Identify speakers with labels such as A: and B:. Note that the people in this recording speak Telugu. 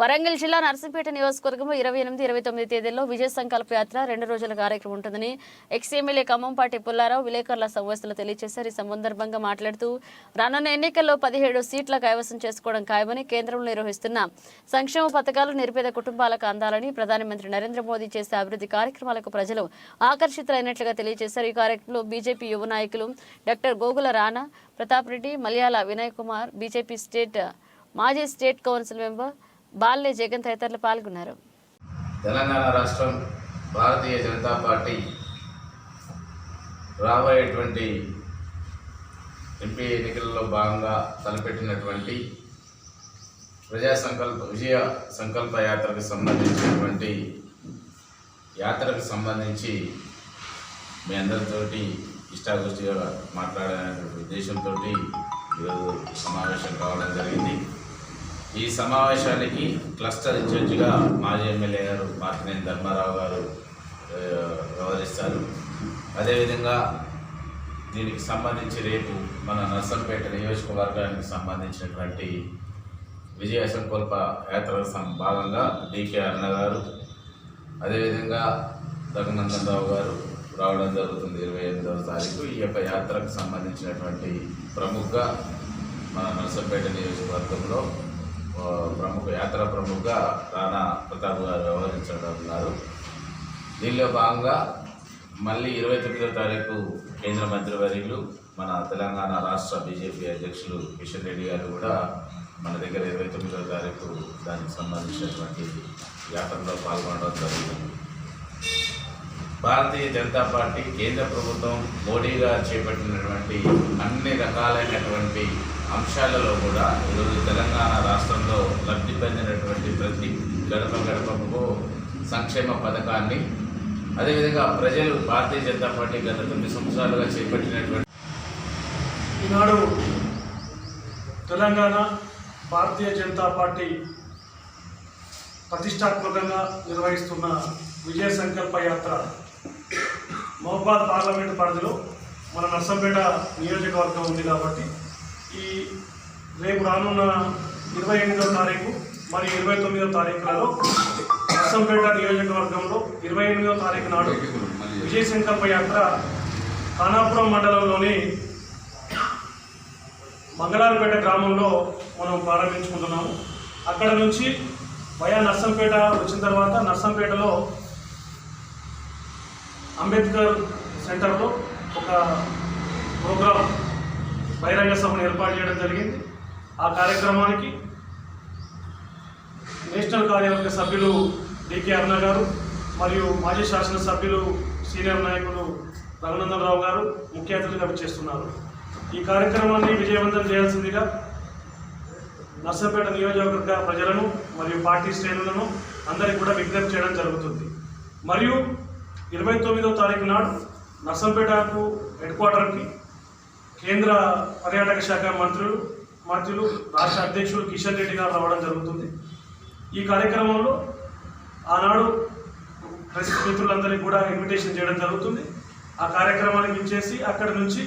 A: వరంగల్ జిల్లా నర్సింపేట నియోజకవర్గంలో ఇరవై ఎనిమిది ఇరవై తొమ్మిది తేదీల్లో విజయ సంకల్ప యాత్ర రెండు రోజుల కార్యక్రమం ఉంటుందని ఎక్స్ ఎమ్మెల్యే ఖమ్మంపాటి పుల్లారావు విలేకరుల సమావేశంలో తెలియజేశారు. ఈ సందర్భంగా మాట్లాడుతూ రానున్న ఎన్నికల్లో పదిహేడు సీట్ల కైవసం చేసుకోవడం ఖాయమని కేంద్రంలో నిర్వహిస్తున్న సంక్షేమ పథకాలు నిరుపేద కుటుంబాలకు అందాలని ప్రధానమంత్రి నరేంద్ర మోదీ చేసే అభివృద్ధి కార్యక్రమాలకు ప్రజలు ఆకర్షితులైనట్లుగా తెలియజేశారు. ఈ కార్యక్రమంలో బీజేపీ యువ నాయకులు డాక్టర్ గోగుల రాణా ప్రతాప్ రెడ్డి మలయాళ వినయ్ కుమార్ బీజేపీ స్టేట్ మాజీ state council member Balle Jagan తదితరులు పాల్గొన్నారు.
B: తెలంగాణ రాష్ట్రం భారతీయ జనతా పార్టీ రాబోయేటువంటి ఎంపీ ఎన్నికలలో భాగంగా తలపెట్టినటువంటి ప్రజా సంకల్ప విజయ సంకల్ప యాత్రకు సంబంధించినటువంటి యాత్రకు సంబంధించి మీ అందరితోటి ఇష్టాగోష్ఠిగా మాట్లాడాలనే ఉద్దేశంతో ఈరోజు సమావేశం కావడం జరిగింది. ఈ సమావేశానికి క్లస్టర్ ఇన్ఛార్జిగా మాజీ ఎమ్మెల్యే గారు మార్తినేని ధర్మారావు గారు వ్యవహరిస్తారు. అదేవిధంగా దీనికి సంబంధించి రేపు మన నర్సంపేట నియోజకవర్గానికి సంబంధించినటువంటి విజయ సంకల్ప యాత్ర సం- భాగంగా డికే అన్న గారు అదేవిధంగా రఘునందన్ రావు గారు రావడం జరుగుతుంది ఇరవై ఎనిమిదవ తారీఖు. ఈ యొక్క యాత్రకు సంబంధించినటువంటి ప్రముఖ మన నర్సంపేట నియోజకవర్గంలో యాత్ర ప్రముఖగా రాణా ప్రతాప్ గారు వ్యవహరించనున్నారు దీనిలో భాగంగా మళ్ళీ ఇరవై తొమ్మిదో తారీఖు కేంద్ర మంత్రివర్యులు మన తెలంగాణ రాష్ట్ర బీజేపీ అధ్యక్షులు కిషన్ రెడ్డి గారు కూడా మన దగ్గర ఇరవై తొమ్మిదో తారీఖు దానికి సంబంధించినటువంటి యాత్రలో పాల్గొనడం జరుగుతుంది భారతీయ జనతా పార్టీ కేంద్ర ప్రభుత్వం మోడీ గారు చేపట్టినటువంటి అన్ని రకాలైనటువంటి అంశాలలో కూడా ఈరోజు తెలంగాణ రాష్ట్రంలో లబ్ధి పొందినటువంటి ప్రతి గడప గడపకు సంక్షేమ పథకాన్ని అదేవిధంగా ప్రజలు భారతీయ జనతా పార్టీ గత తొమ్మిది సంవత్సరాలుగా చేపట్టినటువంటి
C: ఈనాడు తెలంగాణ భారతీయ జనతా పార్టీ ప్రతిష్టాత్మకంగా నిర్వహిస్తున్న విజయ సంకల్ప యాత్ర మహబాద్ పార్లమెంటు పరిధిలో మన నర్సంపేట నియోజకవర్గం ఉంది కాబట్టి ఈ రేపు రానున్న ఇరవై ఎనిమిదవ తారీఖు మరి ఇరవై తొమ్మిదవ తారీఖులలో నర్సంపేట నియోజకవర్గంలో ఇరవై ఎనిమిదవ తారీఖు నాడు విజయ సంకల్ప యాత్ర ఖానాపురం మండలంలోని మంగళారపేట గ్రామంలో మనం ప్రారంభించుకుంటున్నాము. అక్కడ నుంచి వయా నర్సంపేట వచ్చిన తర్వాత నర్సంపేటలో అంబేద్కర్ సెంటర్లో ఒక ప్రోగ్రాం బహిరంగ సభను ఏర్పాటు చేయడం జరిగింది. ఆ కార్యక్రమానికి నేషనల్ కార్యవర్గ సభ్యులు డికే అరుణ గారు మరియు మాజీ శాసన సభ్యులు సీనియర్ నాయకులు రఘునందనరావు గారు ముఖ్య అతిథిగా చేస్తున్నారు ఈ కార్యక్రమాన్ని విజయవంతం చేయాల్సిందిగా నర్సంపేట నియోజకవర్గ ప్రజలను మరియు పార్టీ శ్రేణులను అందరికీ కూడా విజ్ఞప్తి చేయడం జరుగుతుంది. మరియు ఇరవై తొమ్మిదో తారీఖు నాడు నర్సంపేటకు హెడ్ క్వార్టర్కి కేంద్ర పర్యాటక శాఖ మంత్రులు మంత్రులు రాష్ట్ర అధ్యక్షులు కిషన్ రెడ్డి గారు రావడం జరుగుతుంది. ఈ కార్యక్రమంలో ఆనాడు ప్రెస్ మిత్రులందరికీ కూడా ఇన్విటేషన్ చేయడం జరుగుతుంది. ఆ కార్యక్రమానికి ఇచ్చేసి అక్కడి నుంచి